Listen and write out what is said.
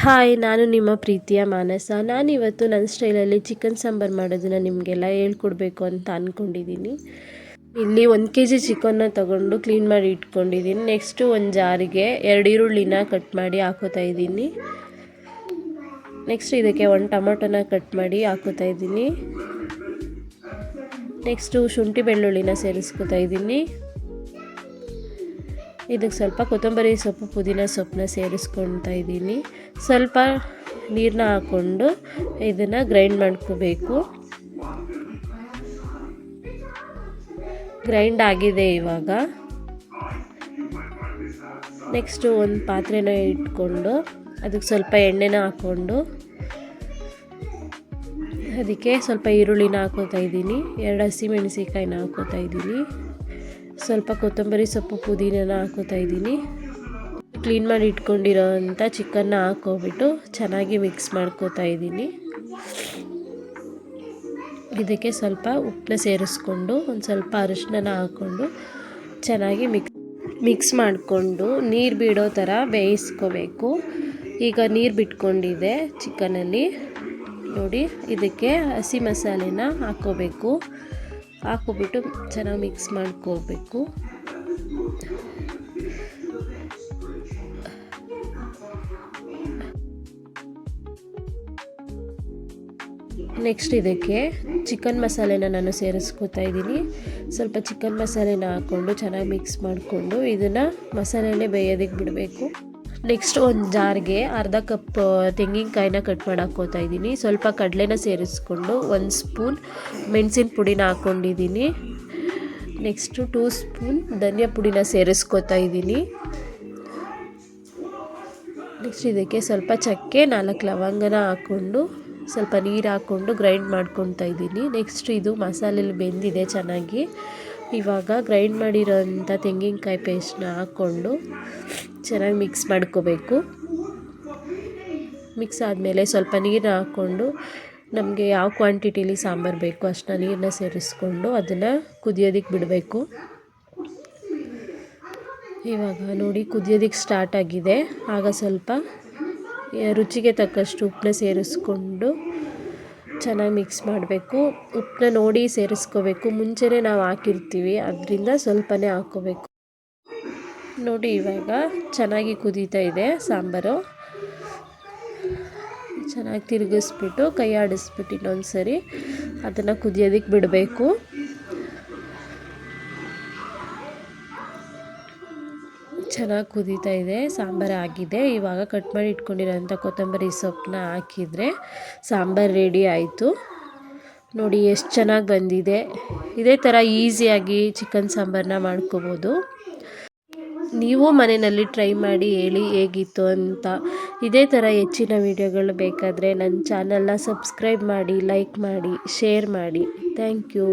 Hi ನಾನು ನಿಮ್ಮ ಪ್ರೀತಿಯ ಮಾನಸ. ನಾನಿವತ್ತು ನನ್ನ ಸ್ಟೈಲಲ್ಲಿ ಚಿಕನ್ ಸಾಂಬಾರು ಮಾಡೋದನ್ನು ನಿಮಗೆಲ್ಲ ಹೇಳ್ಕೊಡ್ಬೇಕು ಅಂತ ಅಂದ್ಕೊಂಡಿದ್ದೀನಿ ಇಲ್ಲಿ ಒಂದು ಕೆ ಜಿ ಚಿಕನ್ನ ತಗೊಂಡು ಕ್ಲೀನ್ ಮಾಡಿ ಇಟ್ಕೊಂಡಿದ್ದೀನಿ ನೆಕ್ಸ್ಟು ಒಂದು ಜಾರಿಗೆ ಎರಡು ಈರುಳ್ಳಿನ ಕಟ್ ಮಾಡಿ ಹಾಕೋತಾ ಇದ್ದೀನಿ. ನೆಕ್ಸ್ಟ್ ಇದಕ್ಕೆ ಒಂದು ಟೊಮೊಟೊನ ಕಟ್ ಮಾಡಿ ಹಾಕೋತಾ ಇದ್ದೀನಿ. ನೆಕ್ಸ್ಟು ಶುಂಠಿ ಬೆಳ್ಳುಳ್ಳಿನ ಸೇರಿಸ್ಕೊತಾ ಇದ್ದೀನಿ. ಇದಕ್ಕೆ ಸ್ವಲ್ಪ ಕೊತ್ತಂಬರಿ ಸೊಪ್ಪು, ಪುದೀನ ಸೊಪ್ಪನ್ನ ಸೇರಿಸ್ಕೊಳ್ತಾ ಇದ್ದೀನಿ. ಸ್ವಲ್ಪ ನೀರನ್ನ ಹಾಕ್ಕೊಂಡು ಇದನ್ನು ಗ್ರೈಂಡ್ ಮಾಡ್ಕೋಬೇಕು. ಗ್ರೈಂಡ್ ಆಗಿದೆ ಇವಾಗ. ನೆಕ್ಸ್ಟು ಒಂದು ಪಾತ್ರೆನ ಇಟ್ಕೊಂಡು ಅದಕ್ಕೆ ಸ್ವಲ್ಪ ಎಣ್ಣೆನ ಹಾಕ್ಕೊಂಡು ಅದಕ್ಕೆ ಸ್ವಲ್ಪ ಈರುಳ್ಳಿನ ಹಾಕೋತಾ ಇದ್ದೀನಿ. ಎರಡು ಹಸಿಮೆಣಸಿಕಾಯಿನ ಹಾಕೋತಾ ಇದ್ದೀನಿ. ಸ್ವಲ್ಪ ಕೊತ್ತಂಬರಿ ಸೊಪ್ಪು ಪುದೀನನ ಹಾಕೋತಾ ಇದ್ದೀನಿ. ಕ್ಲೀನ್ ಮಾಡಿ ಇಟ್ಕೊಂಡಿರೋ ಅಂಥ ಚಿಕನ್ನ ಹಾಕೋಬಿಟ್ಟು ಚೆನ್ನಾಗಿ ಮಿಕ್ಸ್ ಮಾಡ್ಕೋತಾ ಇದ್ದೀನಿ. ಇದಕ್ಕೆ ಸ್ವಲ್ಪ ಉಪ್ಪನ್ನ ಸೇರಿಸ್ಕೊಂಡು ಒಂದು ಸ್ವಲ್ಪ ಅರಿಶಿನ ಹಾಕ್ಕೊಂಡು ಚೆನ್ನಾಗಿ ಮಿಕ್ಸ್ ಮಿಕ್ಸ್ ಮಾಡಿಕೊಂಡು ನೀರು ಬಿಡೋ ಥರ ಬೇಯಿಸ್ಕೋಬೇಕು. ಈಗ ನೀರು ಬಿಟ್ಕೊಂಡಿದೆ ಚಿಕನಲ್ಲಿ. ನೋಡಿ, ಇದಕ್ಕೆ ಹಸಿ ಮಸಾಲೆನ ಹಾಕ್ಕೋಬೇಕು. ಹಾಕ್ಕೊಬಿಟ್ಟು ಚೆನ್ನಾಗಿ ಮಿಕ್ಸ್ ಮಾಡ್ಕೋಬೇಕು ನೆಕ್ಸ್ಟ್ ಇದಕ್ಕೆ ಚಿಕನ್ ಮಸಾಲೆನ ನಾನು ಸೇರಿಸ್ಕೊತಾ ಇದ್ದೀನಿ. ಸ್ವಲ್ಪ ಚಿಕನ್ ಮಸಾಲೆನ ಹಾಕ್ಕೊಂಡು ಚೆನ್ನಾಗಿ ಮಿಕ್ಸ್ ಮಾಡಿಕೊಂಡು ಇದನ್ನು ಮಸಾಲೆನೇ ಬೇಯೋದಕ್ಕೆ ಬಿಡಬೇಕು. ನೆಕ್ಸ್ಟ್ ಒಂದು ಜಾರ್ಗೆ ಅರ್ಧ ಕಪ್ ತೆಂಗಿನಕಾಯಿನ ಕಟ್ ಮಾಡಿ ಹಾಕೋತಾ ಇದ್ದೀನಿ. ಸ್ವಲ್ಪ ಕಡಲೆನ ಸೇರಿಸ್ಕೊಂಡು ಒಂದು ಸ್ಪೂನ್ ಮೆಣಸಿನ ಪುಡಿನ ಹಾಕ್ಕೊಂಡಿದ್ದೀನಿ ನೆಕ್ಸ್ಟು ಟೂ ಸ್ಪೂನ್ ಧನಿಯಾ ಪುಡಿನ ಸೇರಿಸ್ಕೋತಾ ಇದ್ದೀನಿ. ನೆಕ್ಸ್ಟ್ ಇದಕ್ಕೆ ಸ್ವಲ್ಪ ಚಕ್ಕೆ, ನಾಲ್ಕು ಲವಂಗನ ಹಾಕ್ಕೊಂಡು ಸ್ವಲ್ಪ ನೀರು ಹಾಕ್ಕೊಂಡು ಗ್ರೈಂಡ್ ಮಾಡ್ಕೊತಾ ಇದ್ದೀನಿ. ನೆಕ್ಸ್ಟ್ ಇದು ಮಸಾಲೆಲಿ ಬೆಂದಿದೆ ಚೆನ್ನಾಗಿ. ಇವಾಗ ಗ್ರೈಂಡ್ ಮಾಡಿರೋಂಥ ತೆಂಗಿನಕಾಯಿ ಪೇಸ್ಟ್ನ ಹಾಕ್ಕೊಂಡು ಚೆನ್ನಾಗಿ ಮಿಕ್ಸ್ ಮಾಡ್ಕೋಬೇಕು. ಮಿಕ್ಸ್ ಆದಮೇಲೆ ಸ್ವಲ್ಪ ನೀರನ್ನ ಹಾಕ್ಕೊಂಡು ನಮಗೆ ಯಾವ ಕ್ವಾಂಟಿಟಿಲಿ ಸಾಂಬಾರು ಬೇಕು ಅಷ್ಟನ್ನ ನೀರನ್ನ ಸೇರಿಸ್ಕೊಂಡು ಅದನ್ನು ಕುದಿಯೋದಕ್ಕೆ ಬಿಡಬೇಕು. ಇವಾಗ ನೋಡಿ ಕುದಿಯೋದಕ್ಕೆ ಸ್ಟಾರ್ಟ್ ಆಗಿದೆ. ಆಗ ಸ್ವಲ್ಪ ರುಚಿಗೆ ತಕ್ಕಷ್ಟು ಉಪ್ಪನ್ನ ಸೇರಿಸ್ಕೊಂಡು ಚೆನ್ನಾಗಿ ಮಿಕ್ಸ್ ಮಾಡಬೇಕು. ಉಪ್ಪನ್ನ ನೋಡಿ ಸೇರಿಸ್ಕೋಬೇಕು. ಮುಂಚೆನೇ ನಾವು ಹಾಕಿರ್ತೀವಿ. ಅದರಿಂದ ಸ್ವಲ್ಪನೇ ಹಾಕ್ಕೋಬೇಕು ನೋಡಿ ಇವಾಗ ಚೆನ್ನಾಗಿ ಕುದೀತಾ ಇದೆ ಸಾಂಬಾರು. ಚೆನ್ನಾಗಿ ತಿರುಗಿಸ್ಬಿಟ್ಟು ಕೈ ಆಡಿಸ್ಬಿಟ್ಟು ಇನ್ನೊಂದು ಸರಿ ಅದನ್ನು ಕುದಿಯೋದಕ್ಕೆ ಬಿಡಬೇಕು. ಚೆನ್ನಾಗಿ ಕುದೀತಾ ಇದೆ, ಸಾಂಬಾರು ಆಗಿದೆ. ಇವಾಗ ಕಟ್ ಮಾಡಿ ಇಟ್ಕೊಂಡಿರೋಂಥ ಕೊತ್ತಂಬರಿ ಸೊಪ್ಪನ್ನ ಹಾಕಿದರೆ ಸಾಂಬಾರು ರೆಡಿ ಆಯಿತು. ನೋಡಿ ಎಷ್ಟು ಚೆನ್ನಾಗಿ ಬಂದಿದೆ. ಇದೇ ಥರ ಈಸಿಯಾಗಿ ಚಿಕನ್ ಸಾಂಬಾರನ್ನ ಮಾಡ್ಕೋಬೋದು. ನೀವು ಮನೆಯಲ್ಲಿ ಟ್ರೈ ಮಾಡಿ ಹೇಳಿ ಹೇಗಿತ್ತು ಅಂತ. ಇದೇ ಥರ ಹೆಚ್ಚಿನ ವೀಡಿಯೋಗಳು ಬೇಕಾದರೆ ನನ್ನ ಚಾನಲ್ನ ಸಬ್ಸ್ಕ್ರೈಬ್ ಮಾಡಿ, ಲೈಕ್ ಮಾಡಿ, ಶೇರ್ ಮಾಡಿ. Thank you.